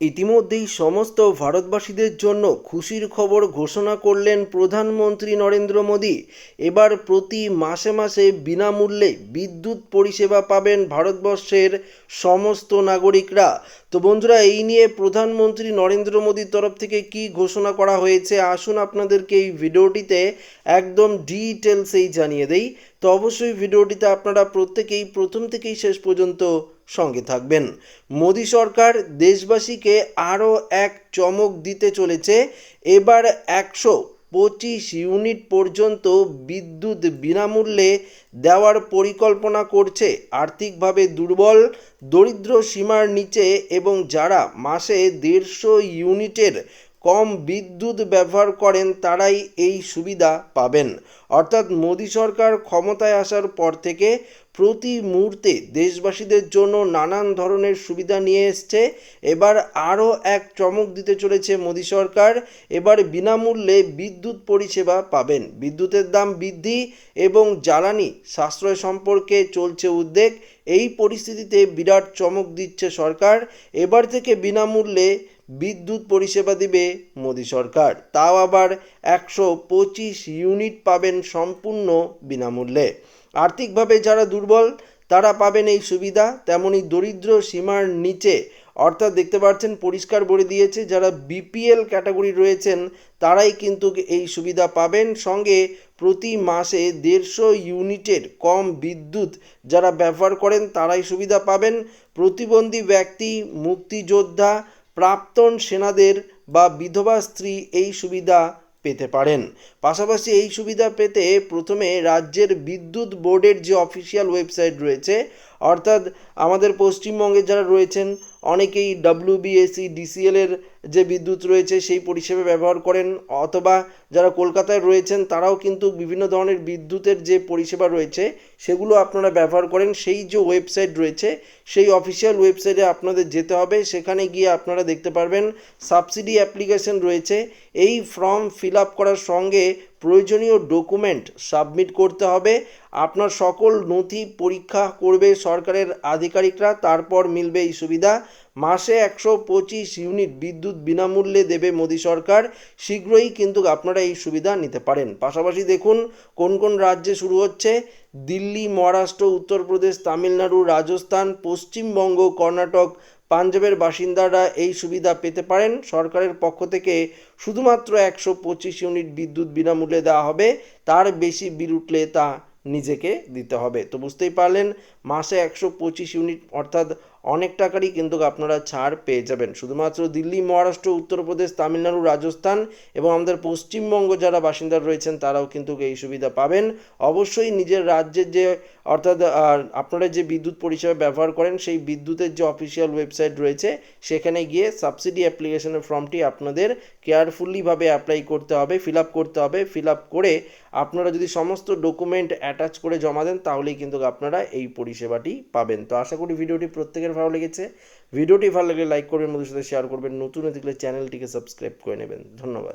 ইতিমধ্যেই সমস্ত ভারতবাসীদের জন্য খুশির খবর ঘোষণা করলেন প্রধানমন্ত্রী নরেন্দ্র মোদী। এবার প্রতি মাসে মাসে বিনামূল্যে বিদ্যুৎ পরিষেবা পাবেন ভারতবর্ষের সমস্ত নাগরিকরা। তো বন্ধুরা, এই নিয়ে প্রধানমন্ত্রী নরেন্দ্র মোদীর তরফ থেকে কি ঘোষণা করা হয়েছে? আসুন আপনাদেরকে এই ভিডিওটিতে একদম ডিটেলসেই জানিয়ে দেই। তো অবশ্যই ভিডিওটিতে আপনারা প্রত্যেকেই প্রথম থেকেই শেষ পর্যন্ত সঙ্গে থাকবেন। মোদী সরকার দেশবাসীকে আরও এক চমক দিতে চলেছে। এবার একশো পঁচিশ ইউনিট পর্যন্ত বিদ্যুৎ বিনামূল্যে দেওয়ার পরিকল্পনা করছে আর্থিকভাবে দুর্বল, দরিদ্র সীমার নিচে এবং যারা মাসে দেড়শো ইউনিটের কম বিদ্যুৎ ব্যবহার করেন তারাই এই সুবিধা পাবেন। অর্থাৎ মোদী সরকার ক্ষমতায় আসার পর থেকে প্রতি মুহূর্তে দেশবাসীদের জন্য নানান ধরনের সুবিধা নিয়ে এসছে। এবার আরও এক চমক দিতে চলেছে মোদী সরকার। এবার বিনামূল্যে বিদ্যুৎ পরিষেবা পাবেন। বিদ্যুতের দাম বৃদ্ধি এবং জ্বালানি সাশ্রয় সম্পর্কে চলছে উদ্বেগ। এই পরিস্থিতিতে বিরাট চমক দিচ্ছে সরকার। এবার থেকে বিনামূল্যে বিদ্যুৎ পরিষেবা দিবে মোদী সরকার। তাও আবার একশো পঁচিশ ইউনিট পাবেন সম্পূর্ণ বিনামূল্যে। আর্থিকভাবে যারা দুর্বল, তারা পাবেন এই সুবিধা। তেমনি দরিদ্র সীমার নিচে, অর্থাৎ দেখতে পাচ্ছেন পরিষ্কার বলে দিয়েছে, যারা বিপিএল ক্যাটাগরি রয়েছেন, তারাই কিন্তু এই সুবিধা পাবেন। সঙ্গে প্রতি মাসে দেড়শো ইউনিটের কম বিদ্যুৎ যারা ব্যবহার করেন, তারাই সুবিধা পাবেন। প্রতিবন্ধী ব্যক্তি, মুক্তিযোদ্ধা, প্রাক্তন সেনাদের বা বিধবা স্ত্রী এই সুবিধা পেতে পারেন। পাশাপাশি এই সুবিধা পেতে প্রথমে রাজ্যের বিদ্যুৎ বোর্ডের যে অফিসিয়াল ওয়েবসাইট রয়েছে অর্থাৎ আমাদের পশ্চিমবঙ্গে যারা রয়েছেন, অনেকেই ডাব্লিউবিএসি ডিসিএলের যে বিদ্যুৎ রয়েছে সেই পরিষেবা ব্যবহার করেন, অথবা যারা কলকাতায় রয়েছেন তারাও কিন্তু বিভিন্ন ধরনের বিদ্যুতের যে পরিষেবা রয়েছে সেগুলো আপনারা ব্যবহার করেন। সেই যে ওয়েবসাইট রয়েছে, সেই অফিসিয়াল ওয়েবসাইটে আপনাদের যেতে হবে। সেখানে গিয়ে আপনারা দেখতে পারবেন, সাবসিডি অ্যাপ্লিকেশন রয়েছে। এই ফর্ম ফিল আপ করার সঙ্গে প্রয়োজনীয় ডকুমেন্ট সাবমিট করতে হবে। আপনার সকল নথি পরীক্ষা করবে সরকারের আধিকারিকরা, তারপর মিলবে এই সুবিধা। মাসে একশো পঁচিশ ইউনিট বিদ্যুৎ বিনামূল্যে দেবে মোদী সরকার। শীঘ্রই কিন্তু আপনারা এই সুবিধা নিতে পারেন। পাশাপাশি দেখুন, কোন কোন রাজ্যে শুরু হচ্ছে। দিল্লি, মহারাষ্ট্র, উত্তরপ্রদেশ, তামিলনাড়ু, রাজস্থান, পশ্চিমবঙ্গ, কর্ণাটক পাঞ্জাবের বাসিন্দারা এই সুবিধা পেতে পারেন। সরকারের পক্ষ থেকে শুধুমাত্র একশো পঁচিশ ইউনিট বিদ্যুৎ বিনামূল্যে দেওয়া হবে। তার বেশি বিল উঠলে তা নিজেকে দিতে হবে। তো বুঝতেই পারলেন, মাসে একশো পঁচিশ ইউনিট অর্থাৎ অনেক টাকারই কিন্তু আপনারা ছাড় পেয়ে যাবেন। শুধুমাত্র দিল্লি, মহারাষ্ট্র, উত্তরপ্রদেশ, তামিলনাড়ু, রাজস্থান এবং আমাদের পশ্চিমবঙ্গ যারা বাসিন্দা রয়েছেন, তারাও কিন্তু এই সুবিধা পাবেন। অবশ্যই নিজের রাজ্যের যে, অর্থাৎ আপনারা যে বিদ্যুৎ পরিষেবা ব্যবহার করেন, সেই বিদ্যুতের যে অফিসিয়াল ওয়েবসাইট রয়েছে, সেখানে গিয়ে সাবসিডি অ্যাপ্লিকেশনের ফর্মটি আপনাদের কেয়ারফুলিভাবে অ্যাপ্লাই করতে হবে ফিল আপ করতে হবে। ফিল আপ করে আপনারা যদি সমস্ত ডকুমেন্ট অ্যাটাচ করে জমা দেন, তাহলেই কিন্তু আপনারা এই পরিষেবাটি পাবেন। তো আশা করি ভিডিওটি প্রত্যেকের ভালো লেগেছে, ভিডিওটি ভালো লাগলে লাইক করবেন, বন্ধুদের সাথে শেয়ার করবেন, নতুন দেখলে চ্যানেলটিকে সাবস্ক্রাইব করে নেবেন। ধন্যবাদ।